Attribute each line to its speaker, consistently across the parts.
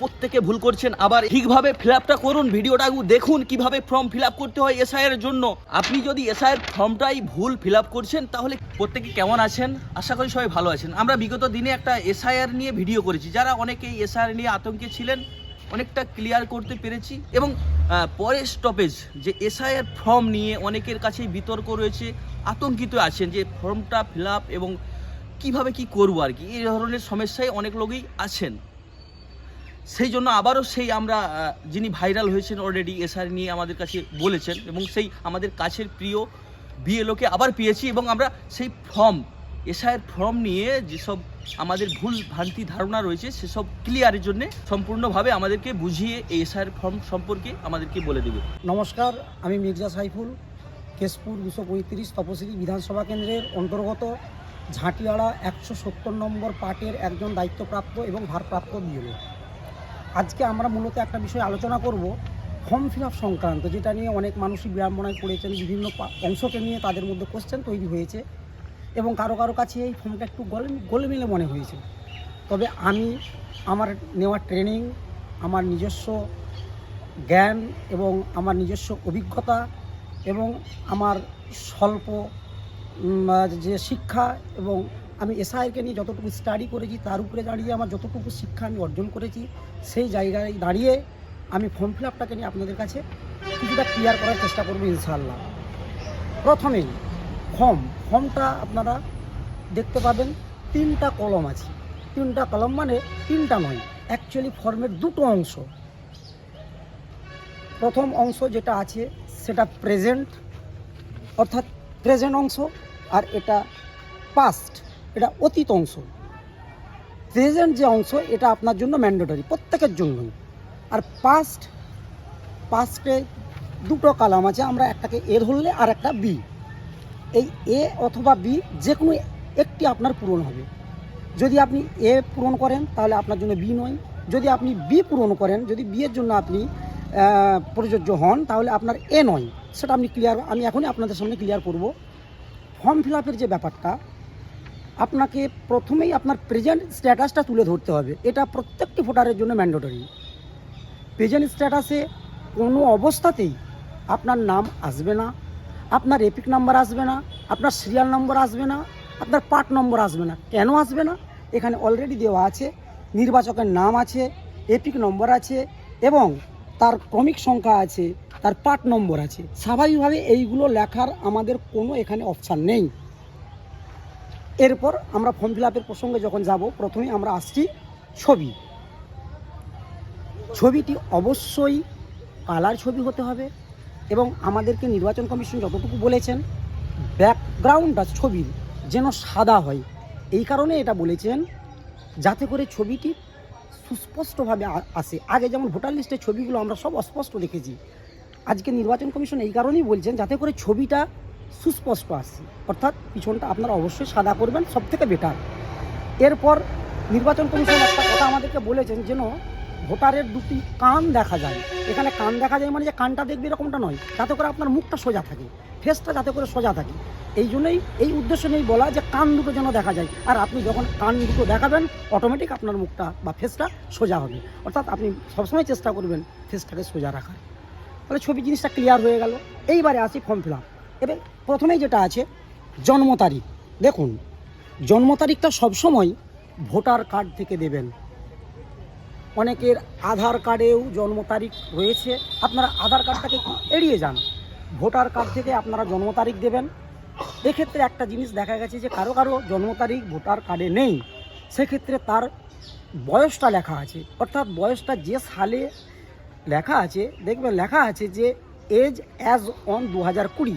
Speaker 1: প্রত্যেকে ভুল করছেন, আবার ঠিকভাবে ফিল আপটা করুন, ভিডিওটা দেখুন, কীভাবে ফর্ম ফিল আপ করতে হয় এসআই এর জন্য। আপনি যদি এসআই এর ফর্মটাই ভুল ফিল আপ করছেন, তাহলে প্রত্যেকে কেমন আছেন? আশা করি সবাই ভালো আছেন। আমরা বিগত দিনে একটা এসআইআর নিয়ে ভিডিও করেছি। যারা অনেকেই এসআইআর নিয়ে আতঙ্কে ছিলেন, অনেকটা ক্লিয়ার করতে পেরেছি এবং পরের স্টপেজ যে এসআইআর ফর্ম নিয়ে অনেকের কাছেই বিতর্ক রয়েছে, আতঙ্কিত আছেন যে ফর্মটা ফিল আপ এবং কীভাবে কি করব আর কি। এই ধরনের সমস্যায় অনেক লোকই আছেন। সেই জন্য আবারও সেই আমরা যিনি ভাইরাল হয়েছেন অলরেডি এসআর নিয়ে আমাদের কাছে বলেছেন এবং সেই আমাদের কাছের প্রিয় বিএলওকে আবার পেয়েছি এবং আমরা সেই ফর্ম এসআইয়ের ফর্ম নিয়ে যেসব আমাদের ভুল ভ্রান্তি ধারণা রয়েছে, সেসব ক্লিয়ারের জন্য সম্পূর্ণভাবে আমাদেরকে বুঝিয়ে এই এসআইয়ের ফর্ম সম্পর্কে আমাদেরকে বলে দেবে।
Speaker 2: নমস্কার, আমি মির্জা সাইফুল, কেশপুর দুশো পঁয়ত্রিশ তপশিলি বিধানসভা কেন্দ্রের অন্তর্গত ঝাঁটিয়াড়া একশো সত্তর নম্বর পার্টের একজন দায়িত্বপ্রাপ্ত এবং ভারপ্রাপ্ত বিএলও আজকে আমরা মূলত একটা বিষয় আলোচনা করব ফর্ম ফিল আপ সংক্রান্ত, যেটা নিয়ে অনেক মানুষই বিড়ম্বনায় পড়েছেন, বিভিন্ন অংশকে নিয়ে তাদের মধ্যে কোশ্চেন তৈরি হয়েছে এবং কারও কারও কাছে এই ফর্মটা একটু গলে গোলমেলে মনে হয়েছে। তবে আমি আমার নেওয়া ট্রেনিং আমার নিজস্ব জ্ঞান এবং আমার নিজস্ব অভিজ্ঞতা এবং আমার স্বল্প যে শিক্ষা এবং আমি এসআইকে নিয়ে যতটুকু স্টাডি করেছি, তার উপরে দাঁড়িয়ে আমার যতটুকু শিক্ষা আমি অর্জন করেছি, সেই জায়গায় দাঁড়িয়ে আমি ফর্ম ফিল আপটাকে নিয়ে আপনাদের কাছে কিছুটা ক্লিয়ার করার চেষ্টা করব ইনশাআল্লাহ। প্রথমেই ফর্ম ফর্মটা আপনারা দেখতে পাবেন, তিনটা কলম আছে। তিনটা কলম মানে তিনটা নয় অ্যাকচুয়ালি ফর্মের দুটো অংশ। প্রথম অংশ যেটা আছে, সেটা প্রেজেন্ট অর্থাৎ প্রেজেন্ট অংশ, আর এটা পাস্ট এটা অতীত অংশ। প্রেজেন্ট যে অংশ, এটা আপনার জন্য ম্যান্ডেটরি প্রত্যেকের জন্যই। আর পাস্ট পাস্টে দুটো কালাম আছে, আমরা একটাকে এ ধরলে আর একটা বি এই এ অথবা বি যে কোনো একটি আপনার পূরণ হবে। যদি আপনি এ পূরণ করেন, তাহলে আপনার জন্য বি নয়। যদি আপনি বি পূরণ করেন, যদি বিয়ের জন্য আপনি প্রযোজ্য হন, তাহলে আপনার এ নয়। সেটা আপনি ক্লিয়ার আমি এখনই আপনাদের সামনে ক্লিয়ার করব। ফর্ম ফিল আপের যে ব্যাপারটা আপনাকে প্রথমেই আপনার প্রেজেন্ট স্ট্যাটাসটা তুলে ধরতে হবে। এটা প্রত্যেকটি ভোটারের জন্য ম্যান্ডেটরি প্রেজেন্ট স্ট্যাটাসে কোনো অবস্থাতেই আপনার নাম আসবে না, আপনার এপিক নাম্বার আসবে না, আপনার সিরিয়াল নম্বর আসবে না, আপনার পার্ট নম্বর আসবে না। কেন আসবে না? এখানে অলরেডি দেওয়া আছে, নির্বাচকের নাম আছে, এপিক নম্বর আছে এবং তার ক্রমিক সংখ্যা আছে, তার পার্ট নম্বর আছে। স্বাভাবিকভাবে এইগুলো লেখার আমাদের কোনো এখানে অপশান নেই। এরপর আমরা ফর্ম ফিল আপের প্রসঙ্গে যখন যাব, প্রথমে আমরা আসছি ছবি। ছবিটি অবশ্যই কালার ছবি হতে হবে এবং আমাদেরকে নির্বাচন কমিশন যতটুকু বলেছেন ব্যাকগ্রাউন্ডটা ছবির যেন সাদা হয়। এই কারণে এটা বলেছেন, যাতে করে ছবিটি সুস্পষ্টভাবে আসে। আগে যেমন ভোটার লিস্টের ছবিগুলো আমরা সব অস্পষ্ট দেখেছি, আজকে নির্বাচন কমিশন এই কারণেই বলছেন, যাতে করে ছবিটা সুস্পষ্ট আসে অর্থাৎ পিছনটা আপনারা অবশ্যই সাদা করবেন সব থেকে বেটার এরপর নির্বাচন কমিশন একটা কথা আমাদেরকে বলেছেন যেন ভোটারের দুটি কান দেখা যায়। এখানে কান দেখা যায় মানে যে কানটা দেখবে এরকমটা নয়, যাতে করে আপনার মুখটা সোজা থাকে ফেসটা যাতে করে সোজা থাকে। এই জন্যই, এই উদ্দেশ্য নেই বলা যে কান দুটো যেন দেখা যায়। আর আপনি যখন কান দুটো দেখাবেন অটোমেটিক আপনার মুখটা বা ফেসটা সোজা হবে। অর্থাৎ আপনি সবসময় চেষ্টা করবেন ফেসটাকে সোজা রাখার। তাহলে ছবি জিনিসটা ক্লিয়ার হয়ে গেল। এইবারে আসি ফর্ম ফিল আপ এবার প্রথমেই যেটা আছে, জন্ম তারিখ। দেখুন, জন্ম তারিখটা সবসময় ভোটার কার্ড থেকে দেবেন। অনেকের আধার কার্ডেও জন্ম তারিখ রয়েছে। আপনারা আধার কার্ডটাকে এড়িয়ে যান। ভোটার কার্ড থেকে আপনারা জন্ম তারিখ দেবেন। এক্ষেত্রে একটা জিনিস দেখা গেছে যে কারও কারও জন্ম তারিখ ভোটার কার্ডে নেই। সেক্ষেত্রে তার বয়সটা লেখা আছে। অর্থাৎ বয়সটা যে সালে লেখা আছে, দেখবেন লেখা আছে যে এজ অ্যাজ অন দু হাজার কুড়ি।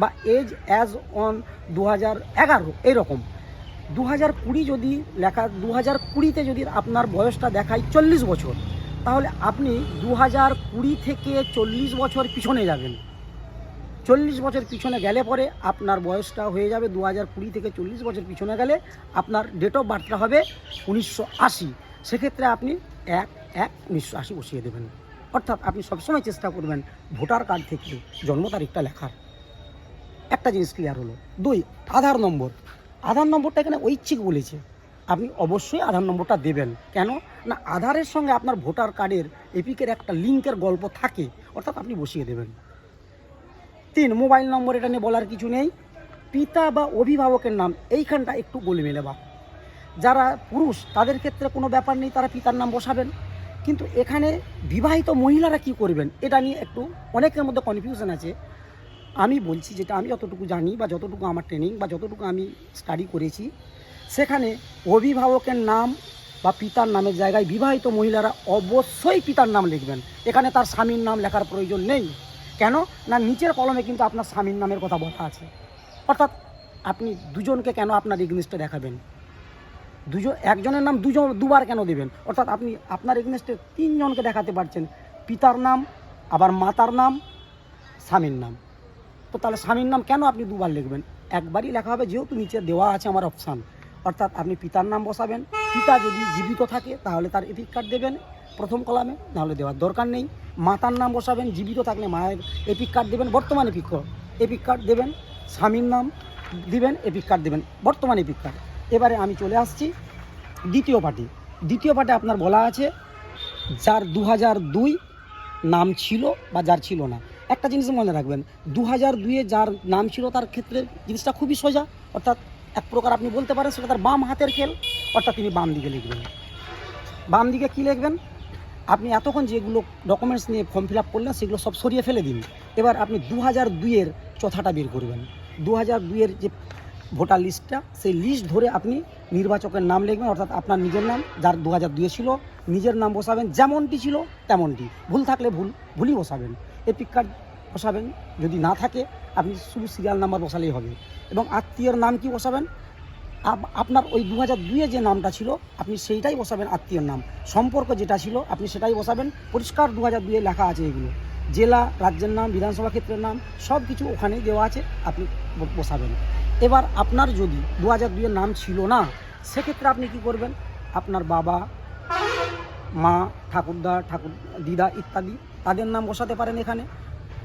Speaker 2: বা এজ অ্যাজ অন দু হাজার এগারো, এইরকম। দু হাজার কুড়ি যদি লেখা দু হাজার কুড়িতে যদি আপনার বয়সটা দেখায় চল্লিশ বছর, তাহলে আপনি দু হাজার কুড়ি থেকে চল্লিশ বছর পিছনে যাবেন। চল্লিশ বছর পিছনে গেলে পরে আপনার বয়সটা হয়ে যাবে দু হাজার কুড়ি থেকে চল্লিশ বছর পিছনে গেলে আপনার ডেট অফ বার্থটা হবে উনিশশো আশি। সেক্ষেত্রে আপনি এক এক উনিশশো আশি বসিয়ে দেবেন। অর্থাৎ আপনি সবসময় চেষ্টা করবেন ভোটার কার্ড থেকে জন্ম তারিখটা লেখার। একটা জিনিস ক্লিয়ার হলো। দুই, আধার নম্বর। আধার নম্বরটা এখানে ঐচ্ছিক বলেছে। আপনি অবশ্যই আধার নম্বরটা দেবেন। কেন? না, আধারের সঙ্গে আপনার ভোটার কার্ডের এপিকের একটা লিঙ্কের গল্প থাকে, অর্থাৎ আপনি বসিয়ে দেবেন। তিন, মোবাইল নম্বর এটা নিয়ে বলার কিছু নেই। পিতা বা অভিভাবকের নাম, এইখানটা একটু গোলমেলে বা যারা পুরুষ, তাদের ক্ষেত্রে কোনো ব্যাপার নেই, তারা পিতার নাম বসাবেন। কিন্তু এখানে বিবাহিত মহিলারা কি করবেন? এটা নিয়ে একটু অনেকের মধ্যে কনফিউশন আছে। আমি বলছি যেটা আমি যতটুকু জানি বা যতটুকু আমার ট্রেনিং বা যতটুকু আমি স্টাডি করেছি, সেখানে অভিভাবকের নাম বা পিতার নামের জায়গায় বিবাহিত মহিলারা অবশ্যই পিতার নাম লিখবেন। এখানে তার স্বামীর নাম লেখার প্রয়োজন নেই। কেন? না, নিচের কলমে কিন্তু আপনার স্বামীর নামের কথা বলা আছে। অর্থাৎ আপনি দুজনকে কেন আপনার এগনিস্টে দেখাবেন? দুজন, একজনের নাম দুজন, দুবার কেন দেবেন? অর্থাৎ আপনি, আপনার এগনিস্টে তিনজনকে দেখাতে পারছেন। পিতার নাম, আবার মাতার নাম, স্বামীর নাম। তো তাহলে স্বামীর নাম কেন আপনি দুবার লিখবেন? একবারই লেখা হবে, যেহেতু নিচে দেওয়া আছে আমার অপশান অর্থাৎ আপনি পিতার নাম বসাবেন। পিতা যদি জীবিত থাকে, তাহলে তার এপিক কার্ড দেবেন প্রথম কলামে, নাহলে দেওয়ার দরকার নেই। মাতার নাম বসাবেন, জীবিত থাকলে মায়ের এপিক কার্ড দেবেন, বর্তমান এপিক এপিক কার্ড দেবেন, স্বামীর নাম দিবেন এপিক কার্ড দেবেন, বর্তমান এপিক কার্ড এবারে আমি চলে আসছি দ্বিতীয় পার্টি দ্বিতীয় পার্টে আপনার বলা আছে, যার দু হাজার দুই নাম ছিল বা যার ছিল না। একটা জিনিস মনে রাখবেন দু হাজার দুইয়ে যার নাম ছিল তার ক্ষেত্রে জিনিসটা খুবই সোজা, অর্থাৎ এক প্রকার আপনি বলতে পারেন সেটা তার বাম হাতের খেল, অর্থাৎ তিনি বাম দিকে লিখবেন। বাম দিকে কী লিখবেন? আপনি এতক্ষণ যেগুলো ডকুমেন্টস নিয়ে ফর্ম ফিল আপ করলেন, সেগুলো সব সরিয়ে ফেলে দিন। এবার আপনি দু হাজার দুইয়ের চথাটা বের করবেন। দু হাজার দুইয়ের যে ভোটার লিস্টটা সেই লিস্ট ধরে আপনি নির্বাচকের নাম লিখবেন, অর্থাৎ আপনার নিজের নাম, যার দু হাজার দুয়ে ছিল, নিজের নাম বসাবেন, যেমনটি ছিল, তেমনটি। ভুল থাকলে ভুল, ভুলই বসাবেন। এপিক কার্ড বসাবেন। যদি না থাকে, আপনি শুধু সিরিয়াল নাম্বার বসালেই হবে। এবং আত্মীয়ের নাম কি বসাবেন? আপনার ওই দু হাজার দুইয়ে যে নামটা ছিল, আপনি সেইটাই বসাবেন আত্মীয়ের নাম। সম্পর্ক যেটা ছিল, আপনি সেটাই বসাবেন। পরিষ্কার দু হাজার দুইয়ে লেখা আছে এগুলো। জেলা, রাজ্যের নাম, বিধানসভা ক্ষেত্রের নাম, সব কিছু ওখানেই দেওয়া আছে, আপনি বসাবেন। এবার আপনার যদি দু হাজার দুইয়ের নাম ছিল না, সেক্ষেত্রে আপনি কি করবেন? আপনার বাবা মা, ঠাকুরদা, ঠাকুর, দিদা ইত্যাদি তাদের নাম বসাতে পারেন এখানে।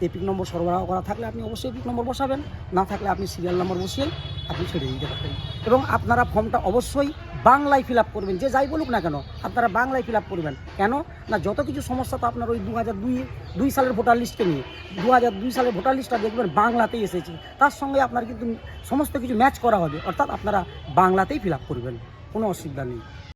Speaker 2: এপিক নম্বর সরবরাহ করা থাকলে আপনি অবশ্যই এপিক নম্বর বসাবেন। না থাকলে আপনি সিরিয়াল নম্বর বসিয়েই আপনি ছেড়ে দিতে পারবেন। এবং আপনারা ফর্মটা অবশ্যই বাংলায় ফিল আপ করবেন, যে যাই বলুক না কেন, আপনারা বাংলায় ফিল আপ করবেন। কেন? না, যত কিছু সমস্যা তো আপনার ওই দু হাজার দুই দুই সালের ভোটার লিস্টকে নিয়ে। দু হাজার দুই সালের ভোটার লিস্টটা দেখবেন বাংলাতেই এসেছে। তার সঙ্গে আপনার কিন্তু সমস্ত কিছু ম্যাচ করা হবে। অর্থাৎ আপনারা বাংলাতেই ফিল আপ করবেন। কোনো অসুবিধা নেই।